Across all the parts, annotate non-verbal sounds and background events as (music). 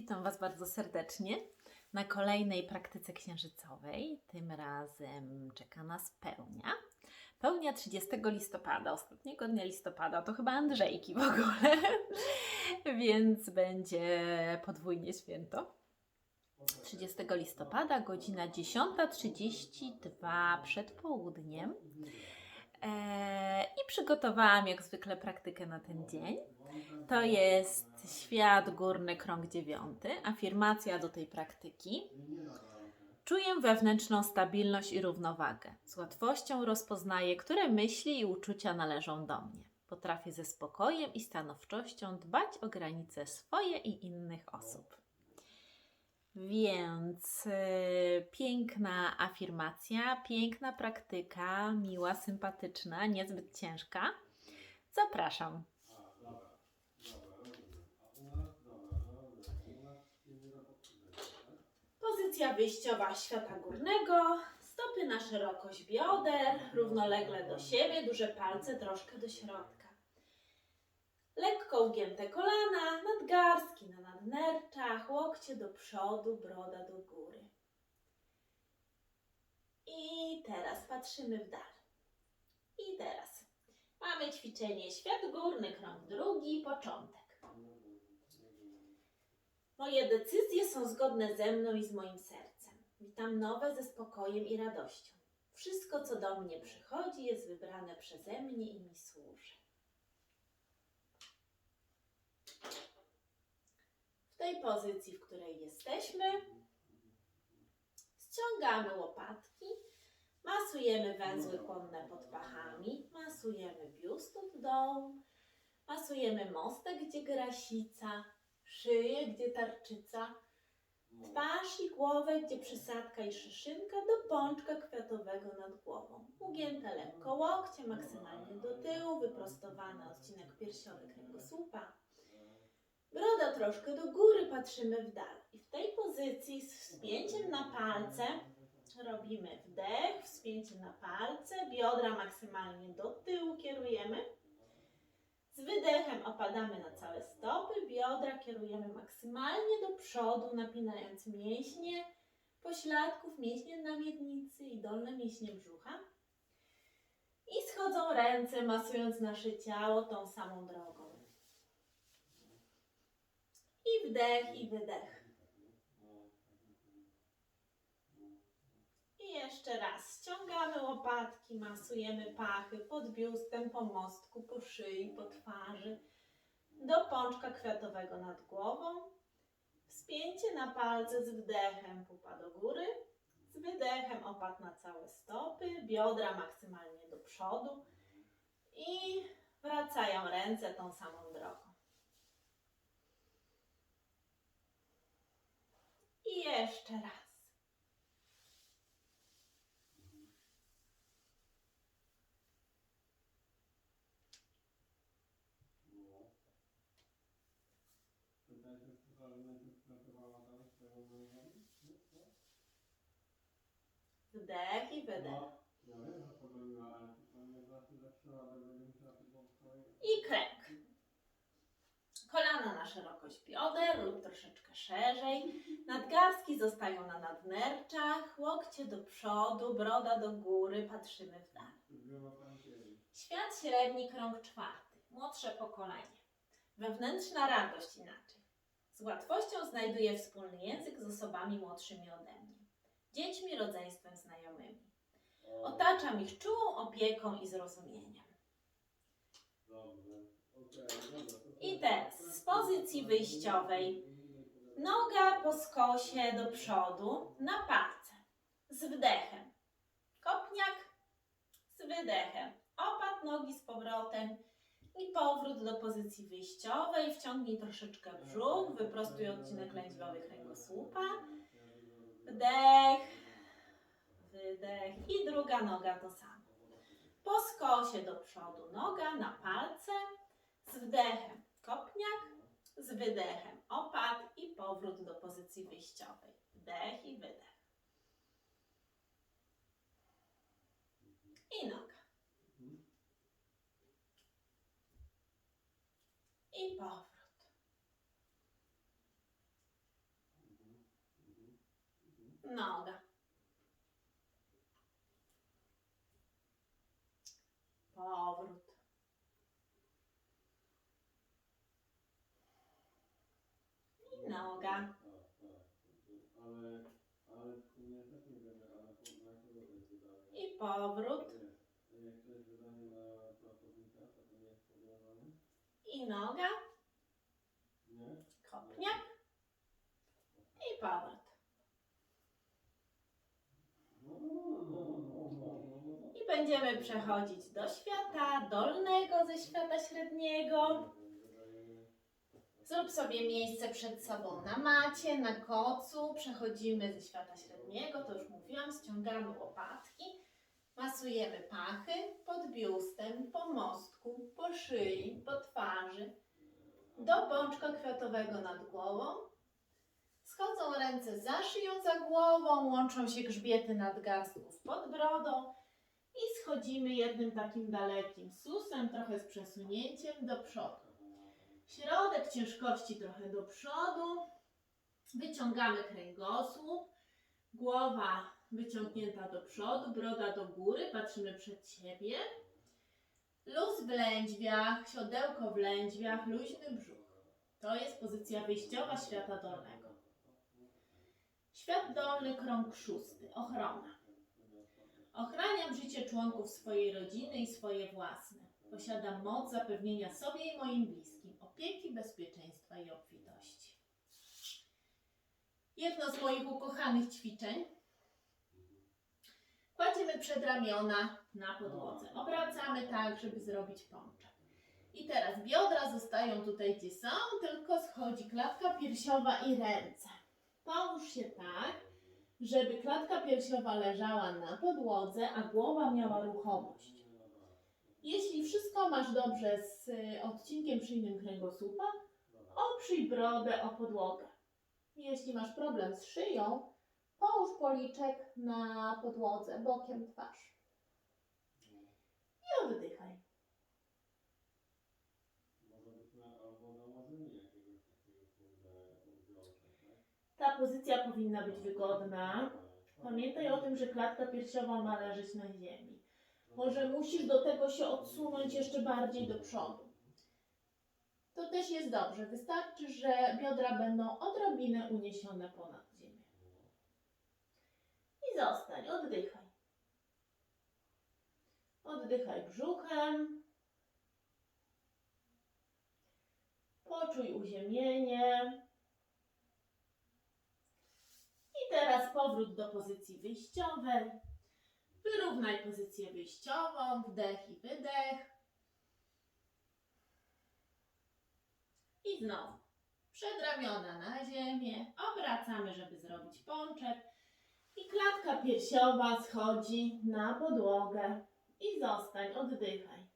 Witam Was bardzo serdecznie na kolejnej praktyce księżycowej. Tym razem czeka nas pełnia. Pełnia 30 listopada, ostatniego dnia listopada, to chyba Andrzejki w ogóle, (laughs) więc będzie podwójnie święto. 30 listopada, godzina 10.32 przed południem. Eee, I przygotowałam jak zwykle praktykę na ten dzień. To jest świat górny, krąg dziewiąty. Afirmacja do tej praktyki. Czuję wewnętrzną stabilność i równowagę. Z łatwością rozpoznaję, które myśli i uczucia należą do mnie. Potrafię ze spokojem i stanowczością dbać o granice swoje i innych osób. Więc y, piękna afirmacja, piękna praktyka, miła, sympatyczna, niezbyt ciężka. Zapraszam. Pozycja wyjściowa świata górnego. Stopy na szerokość bioder, równolegle do siebie, duże palce troszkę do środka. Lekko ugięte kolana, nadgarstki na nadnerczach, łokcie do przodu, broda do góry. I teraz patrzymy w dal. I teraz mamy ćwiczenie świat górny, krąg drugi, początek. Moje decyzje są zgodne ze mną i z moim sercem. Witam nowe ze spokojem i radością. Wszystko, co do mnie przychodzi, jest wybrane przeze mnie i mi służy. W tej pozycji, w której jesteśmy, ściągamy łopatki, masujemy węzły chłonne pod pachami, masujemy biust od dołu, masujemy mostek, gdzie grasica, szyję, gdzie tarczyca, twarz i głowę, gdzie przysadka i szyszynka do pączka kwiatowego nad głową. Ugięte lekko łokcie, maksymalnie do tyłu, wyprostowany odcinek piersiowy kręgosłupa. Broda troszkę do góry, patrzymy w dal. I w tej pozycji z wspięciem na palce robimy wdech, wspięcie na palce, biodra maksymalnie do tyłu kierujemy. Z wydechem opadamy na całe stopy, biodra kierujemy maksymalnie do przodu, napinając mięśnie pośladków, mięśnie na miednicy i dolne mięśnie brzucha. I schodzą ręce, masując nasze ciało tą samą drogą. I wdech, i wydech. I jeszcze raz. Ściągamy łopatki, masujemy pachy pod biustem, po mostku, po szyi, po twarzy. Do pączka kwiatowego nad głową. Wspięcie na palce z wdechem, pupa do góry. Z wydechem opad na całe stopy, biodra maksymalnie do przodu. I wracają ręce tą samą drogą. I jeszcze raz. I kręg. Kolana na szerokość bioder lub troszeczkę szerzej. Nadgarstki zostają na nadnerczach, łokcie do przodu, broda do góry, patrzymy w dal. Świat średni, krąg czwarty. Młodsze pokolenie. Wewnętrzna radość inaczej. Z łatwością znajduję wspólny język z osobami młodszymi ode mnie. Dziećmi, rodzeństwem, znajomymi. Otaczam ich czułą opieką i zrozumieniem. I teraz z pozycji wyjściowej noga po skosie do przodu na palce. Z wdechem. Kopniak z wydechem. Opad nogi z powrotem i powrót do pozycji wyjściowej. Wciągnij troszeczkę brzuch, wyprostuj odcinek lędźwiowy kręgosłupa. Wdech, wydech i druga noga to samo. Po skosie do przodu noga na palce, z wdechem kopniak, z wydechem opad i powrót do pozycji wyjściowej. Wdech i wydech. I noga. I powrót. Noga. Powrót. I noga. A, tak. Ale, ale w sumie też nie wiemy, ale na kogo to jest wydanie. I powrót. Wiesz, jak to jest wydanie na pracownika, to to nie jest powiązane? I noga. Nie? Kopniak. I powrót. No, no, no, no, no, no. I będziemy przechodzić do świata dolnego ze świata średniego. Zrób sobie miejsce przed sobą na macie, na kocu. Przechodzimy ze świata średniego, to już mówiłam, ściągamy łopatki, masujemy pachy pod biustem, po mostku, po szyi, po twarzy, do pączka kwiatowego nad głową. Schodzą ręce za szyją, za głową, łączą się grzbiety nadgarstków pod brodą i schodzimy jednym takim dalekim susem, trochę z przesunięciem do przodu. Środek ciężkości trochę do przodu. Wyciągamy kręgosłup. Głowa wyciągnięta do przodu, broda do góry, patrzymy przed siebie. Luz w lędźwiach, siodełko w lędźwiach, luźny brzuch. To jest pozycja wyjściowa świata dolnego. Świat dolny, krąg szósty, ochrona. Ochraniam życie członków swojej rodziny i swoje własne. Posiadam moc zapewnienia sobie i moim bliskim opieki, bezpieczeństwa i obfitości. Jedno z moich ukochanych ćwiczeń. Kładziemy przedramiona na podłodze. Obracamy tak, żeby zrobić pączek. I teraz biodra zostają tutaj, gdzie są, tylko schodzi klatka piersiowa i ręce. Połóż się tak, żeby klatka piersiowa leżała na podłodze, a głowa miała ruchomość. Jeśli wszystko masz dobrze z y, odcinkiem szyjnym kręgosłupa, oprzyj brodę o podłogę. Jeśli masz problem z szyją, połóż policzek na podłodze, bokiem twarz. I oddychaj. Może być na, albo nałożenie jakiegoś takiego kurde odbiorca, tak? Ta pozycja powinna być wygodna. Pamiętaj o tym, że klatka piersiowa ma leżeć na ziemi. Może musisz do tego się odsunąć jeszcze bardziej do przodu. To też jest dobrze. Wystarczy, że biodra będą odrobinę uniesione ponad ziemię. I zostań, oddychaj. Oddychaj brzuchem. Poczuj uziemienie. I powrót do pozycji wyjściowej. Wyrównaj pozycję wyjściową, wdech i wydech. I znowu przedramiona na ziemię, obracamy, żeby zrobić pączek. I klatka piersiowa schodzi na podłogę. I zostań, oddychaj.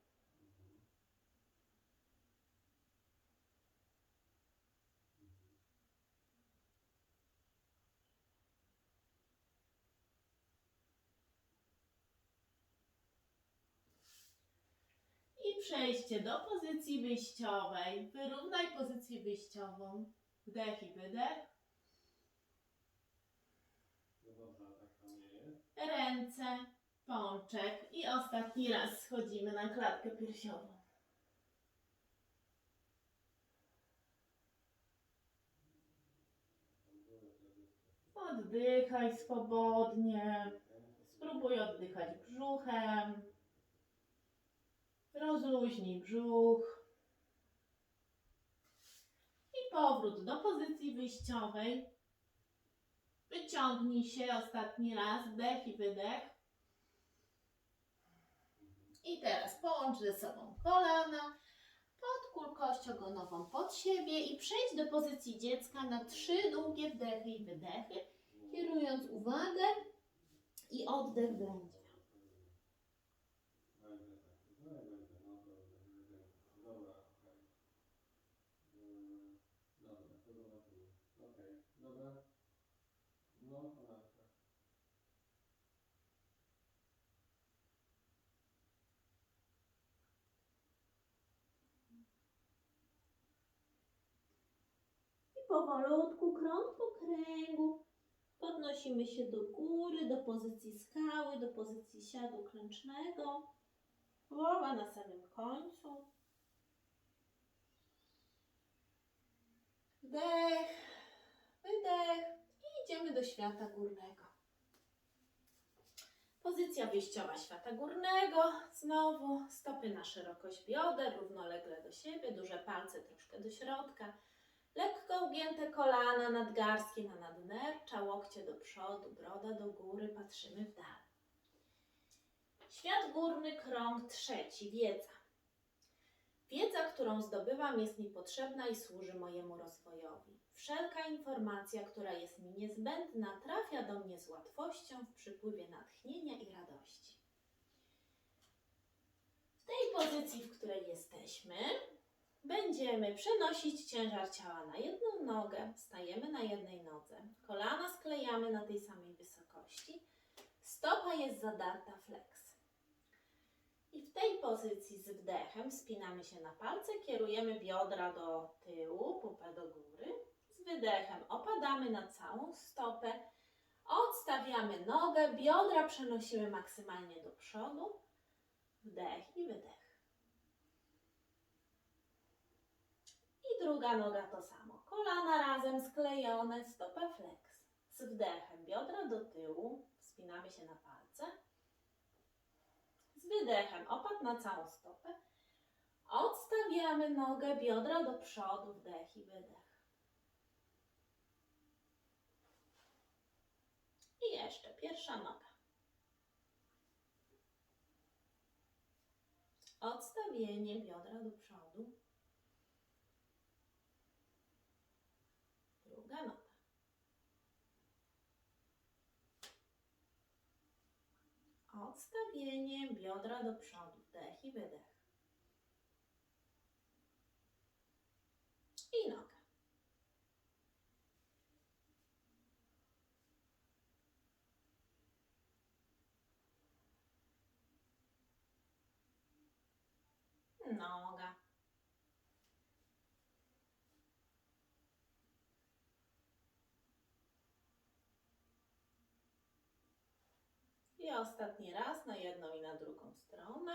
I przejście do pozycji wyjściowej. Wyrównaj pozycję wyjściową. Wdech i wydech. Tak? Ręce, pączek. I ostatni raz schodzimy na klatkę piersiową. Oddychaj swobodnie. Spróbuj oddychać brzuchem. Rozluźnij brzuch. I powrót do pozycji wyjściowej. Wyciągnij się ostatni raz, wdech i wydech. I teraz połącz ze sobą kolana, podkól kość pod siebie i przejdź do pozycji dziecka na trzy długie wdechy i wydechy, kierując uwagę i oddech. Będzie tak. No i będzie, no to będzie. Dobra, okej. Yy, Dobra, to zobaczymy. Okej, dobra. No, kolanka. I powolutku, krąg po kręgu, podnosimy się do góry, do pozycji skały, do pozycji siadu klęcznego. Głowa na samym końcu. Wdech, wydech i idziemy do świata górnego. Pozycja wyjściowa świata górnego. Znowu stopy na szerokość bioder, równolegle do siebie, duże palce troszkę do środka. Lekko ugięte kolana, nadgarstki na nadnercza, łokcie do przodu, broda do góry, patrzymy w dal. Świat górny, krąg trzeci, wiedza. Wiedza, którą zdobywam, jest mi potrzebna i służy mojemu rozwojowi. Wszelka informacja, która jest mi niezbędna, trafia do mnie z łatwością w przypływie natchnienia i radości. W tej pozycji, w której jesteśmy, będziemy przenosić ciężar ciała na jedną nogę, stajemy na jednej nodze, kolana sklejamy na tej samej wysokości, stopa jest zadarta flex. I w tej pozycji z wdechem spinamy się na palce, kierujemy biodra do tyłu, pupę do góry. Z wydechem opadamy na całą stopę, odstawiamy nogę, biodra przenosimy maksymalnie do przodu. Wdech i wydech. I druga noga to samo. Kolana razem sklejone, stopa flex. Z wdechem biodra do tyłu, wspinamy się na palce. Z wydechem opad na całą stopę. Odstawiamy nogę, biodra do przodu, wdech i wydech. I jeszcze pierwsza noga. Odstawienie biodra do przodu. Druga noga. Odstawienie biodra do przodu, wdech i wydech. I noga. Noga. I ostatni raz na jedną i na drugą stronę.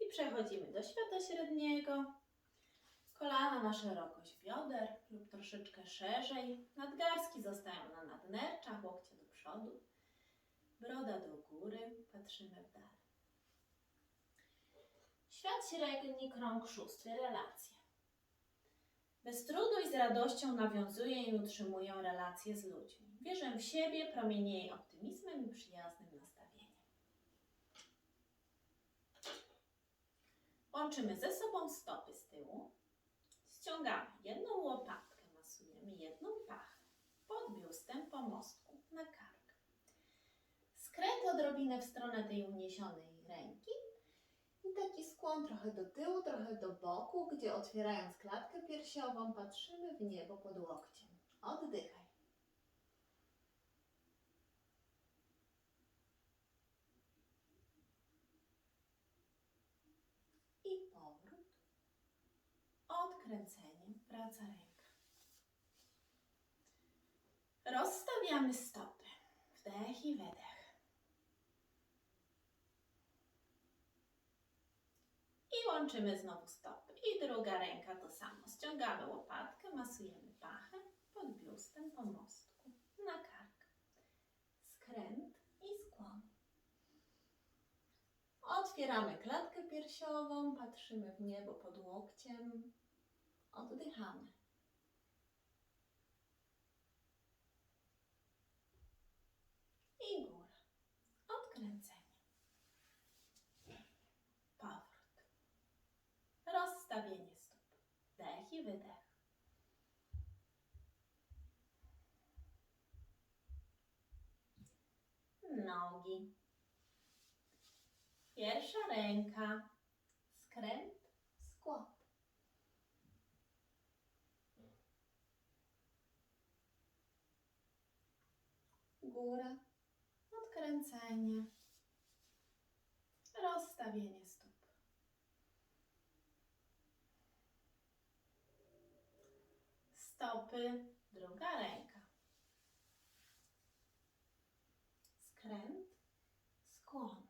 I przechodzimy do świata średniego. Kolana na szerokość bioder lub troszeczkę szerzej. Nadgarstki zostają na nadnerczach, łokcie do przodu. Broda do góry, patrzymy w dal. Świat średni, krąg szósty, relacje. Bez trudu i z radością nawiązuję i utrzymuję relacje z ludźmi. Wierzę w siebie, promienieję optymizmem i przyjaznym nastawieniem. Łączymy ze sobą stopy z tyłu. Ściągamy jedną łopatkę, masujemy jedną pachę. Pod biustem, po mostku, na kark. Skręt odrobinę w stronę tej uniesionej ręki taki skłon trochę do tyłu, trochę do boku, gdzie otwierając klatkę piersiową patrzymy w niebo pod łokciem. Oddychaj. I powrót. Odkręcenie, wraca ręka. Rozstawiamy stopy. Wdech i wydech. I łączymy znowu stopy. I druga ręka to samo. Ściągamy łopatkę, masujemy pachę pod biustem, po mostku, na kark. Skręt i skłon. Otwieramy klatkę piersiową, patrzymy w niebo pod łokciem. Oddychamy. I góra. Odkręcenie. Powrót. Rozstawienie stóp. Wdech i wydech. Nogi. Pierwsza ręka. Skręt, skład. Góra. Odkręcenie. Rozstawienie stóp. Stopy, druga ręka. Skręt, skłon.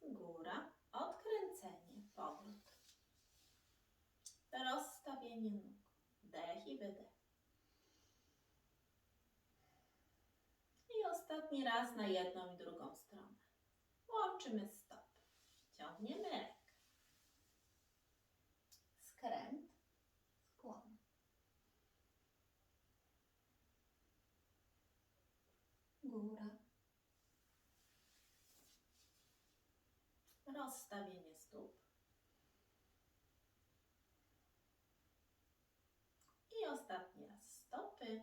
Góra, odkręcenie, powrót. Wdech i wydech. I ostatni raz na jedną i drugą stronę. Łączymy stopy. Ciągniemy rękę. Skręt, skłon. Góra. Rozstawienie stóp. I ostatni raz stopy,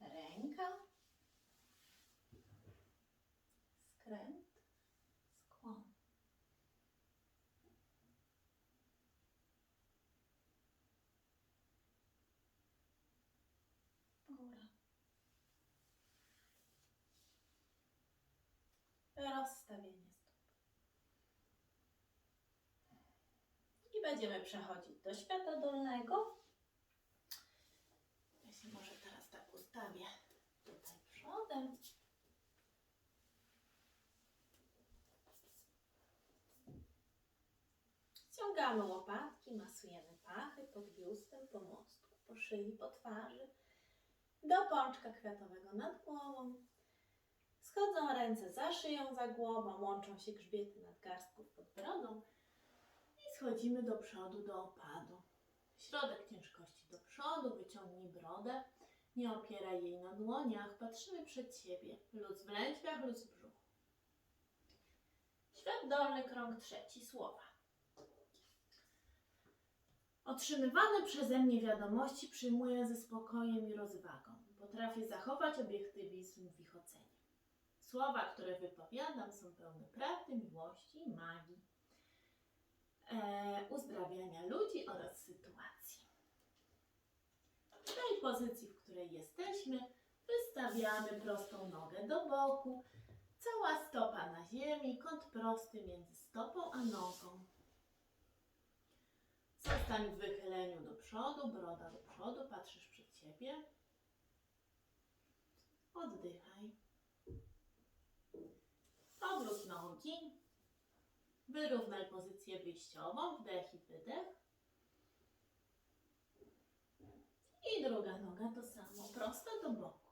ręka, skręt, skłon. Góra. Rozstawienie stóp. I będziemy przechodzić do świata dolnego. Ja się może teraz tak ustawię tutaj przodem. Ściągamy łopatki, masujemy pachy pod biustem, po mostku, po szyi, po twarzy, do pączka kwiatowego nad głową. Schodzą ręce za szyją, za głową, łączą się grzbiety nadgarstków pod brodą i schodzimy do przodu, do opadu. Środek ciężkości do przodu, wyciągnij brodę, nie opieraj jej na dłoniach, patrzymy przed siebie, luz w lędźwiach, luz w brzuchu. Świat dolny, krąg trzeci, słowa. Otrzymywane przeze mnie wiadomości przyjmuję ze spokojem i rozwagą. Potrafię zachować obiektywizm w ich ocenie. Słowa, które wypowiadam, są pełne prawdy, miłości i magii, e, uzdrawiania ludzi oraz sytuacji. W tej pozycji, w której jesteśmy, wystawiamy prostą nogę do boku, cała stopa na ziemi, kąt prosty między stopą a nogą. Zostań w wychyleniu do przodu, broda do przodu, patrzysz przed siebie. Oddychaj. Nogi. Wyrównaj pozycję wyjściową, wdech i wydech. I druga noga to samo, prosta do boku.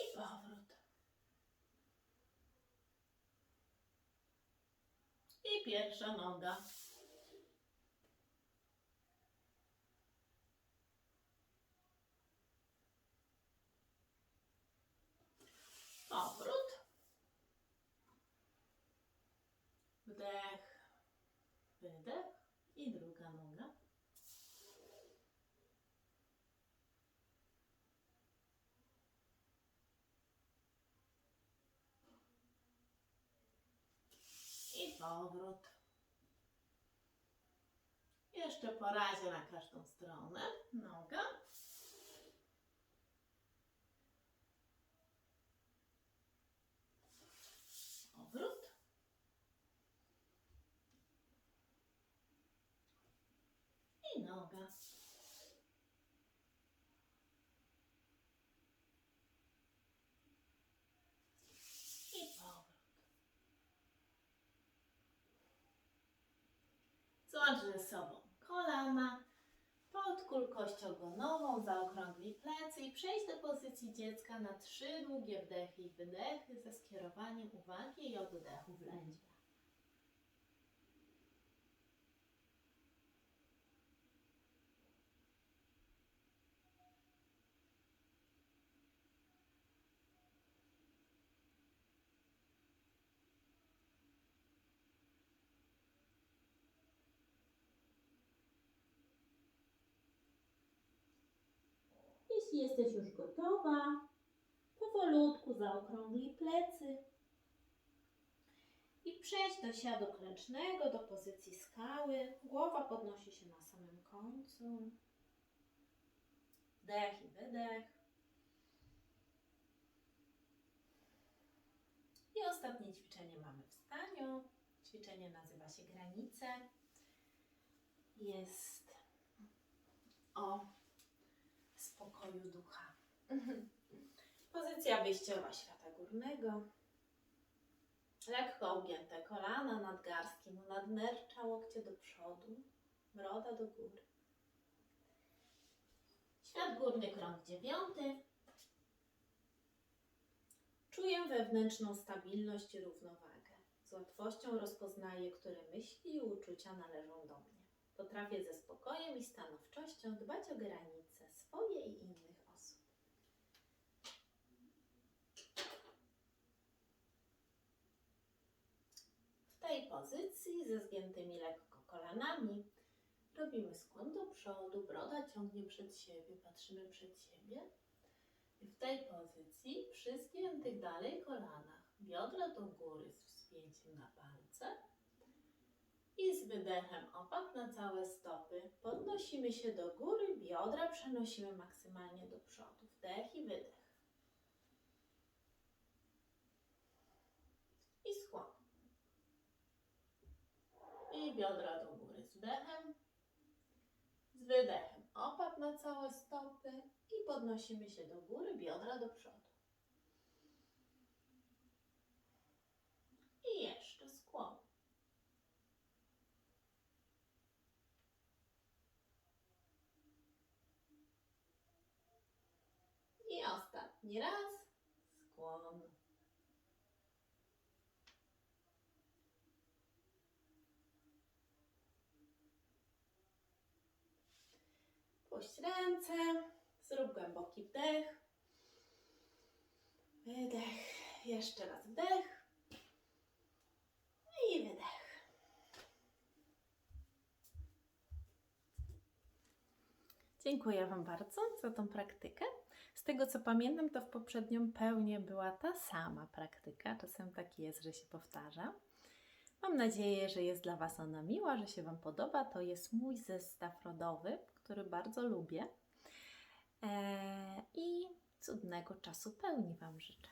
I powrót. I pierwsza noga. Powrót. Wdech, wydech i druga noga. I powrót. Jeszcze po razie na każdą stronę. Noga. Powrót. I noga. I powrót. Ze sobą kolana, podkól kość ogonową, zaokrąglij plecy i przejdź do pozycji dziecka na trzy długie wdechy i wydechy ze skierowaniem uwagi i oddechu w lędźwiach. Jeśli jesteś już gotowa, powolutku zaokrąglij plecy. I przejdź do siadu klęcznego, do pozycji skały. Głowa podnosi się na samym końcu. Wdech i wydech. I ostatnie ćwiczenie mamy w staniu. Ćwiczenie nazywa się granice. Jest o spokoju ducha. Pozycja wyjściowa świata górnego. Lekko ugięte kolana, nadgarstki, nadnercza, łokcie do przodu, broda do góry. Świat górny, krąg dziewiąty. Czuję wewnętrzną stabilność i równowagę. Z łatwością rozpoznaję, które myśli i uczucia należą do mnie. Potrafię ze spokojem i stanowczością dbać o granice swoje i innych osób. W tej pozycji ze zgiętymi lekko kolanami robimy skłon do przodu, broda ciągnie przed siebie, patrzymy przed siebie. I w tej pozycji przy zgiętych dalej kolanach biodra do góry z wspięciem na palce i z wydechem opak na całe stopy. Podnosimy się do góry, biodra przenosimy maksymalnie do przodu. Wdech i wydech. I skłon. I biodra do góry z wdechem. Z wydechem opak na całe stopy i podnosimy się do góry, biodra do przodu. I jeszcze skłon. I ostatni raz skłon. Puść ręce, zrób głęboki wdech. Wydech, jeszcze raz wdech. I wydech. Dziękuję Wam bardzo za tą praktykę. Z tego co pamiętam, to w poprzednią pełnię była ta sama praktyka. Czasem tak jest, że się powtarza. Mam nadzieję, że jest dla Was ona miła, że się Wam podoba. To jest mój zestaw rodowy, który bardzo lubię. Eee, I cudnego czasu pełni Wam życzę.